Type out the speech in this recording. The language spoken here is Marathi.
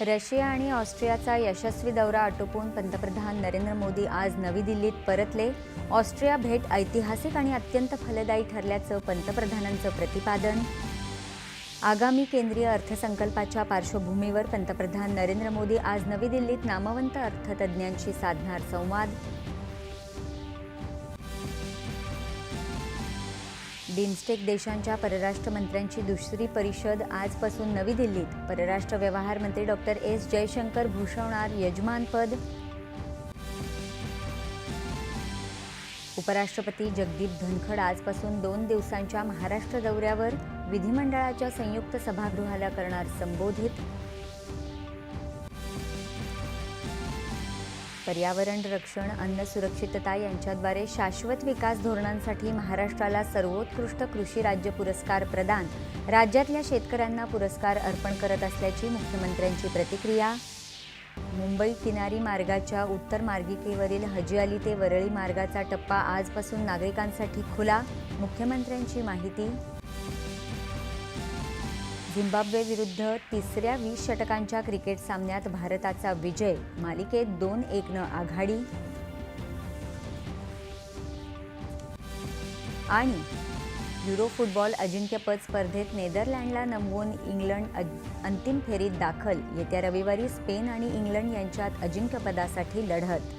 रशिया आणि ऑस्ट्रियाचा यशस्वी दौरा आटोपून पंतप्रधान नरेंद्र मोदी आज नवी दिल्लीत परतले. ऑस्ट्रिया भेट ऐतिहासिक आणि अत्यंत फलदायी ठरल्याचं पंतप्रधानांचं प्रतिपादन. आगामी केंद्रीय अर्थसंकल्पाच्या पार्श्वभूमीवर पंतप्रधान नरेंद्र मोदी आज नवी दिल्लीत नामवंत अर्थतज्ज्ञांशी साधणार संवाद. बिमस्टेक देशांच्या परराष्ट्र मंत्र्यांची दुसरी परिषद आजपासून नवी दिल्लीत. परराष्ट्र व्यवहार मंत्री डॉक्टर एस. जयशंकर भूषवणार यजमानपद उपराष्ट्रपती जगदीप धनखड आजपासून दोन दिवसांच्या महाराष्ट्र दौऱ्यावर विधिमंडळाच्या संयुक्त सभागृहाला करणार संबोधित. पर्यावरण रक्षण अन्न सुरक्षितता यांच्याद्वारे शाश्वत विकास धोरणांसाठी महाराष्ट्राला सर्वोत्कृष्ट कृषी राज्य पुरस्कार प्रदान. राज्यातल्या शेतकऱ्यांना पुरस्कार अर्पण करत असल्याची मुख्यमंत्र्यांची प्रतिक्रिया. मुंबई किनारी मार्गाच्या उत्तर मार्गिकेवरील हजी अली ते वरळी मार्गाचा टप्पा आजपासून नागरिकांसाठी खुला. मुख्यमंत्र्यांची माहिती झिम्बाब्वे विरुद्ध तिसऱ्या वीस षटकांच्या क्रिकेट सामन्यात भारताचा विजय मालिकेत दोन एकनं आघाडी. आणि युरो फुटबॉल अजिंक्यपद स्पर्धेत नेदरलँडला नमवून इंग्लंड अंतिम फेरीत दाखल. येत्या रविवारी स्पेन आणि इंग्लंड यांच्यात अजिंक्यपदासाठी लढत.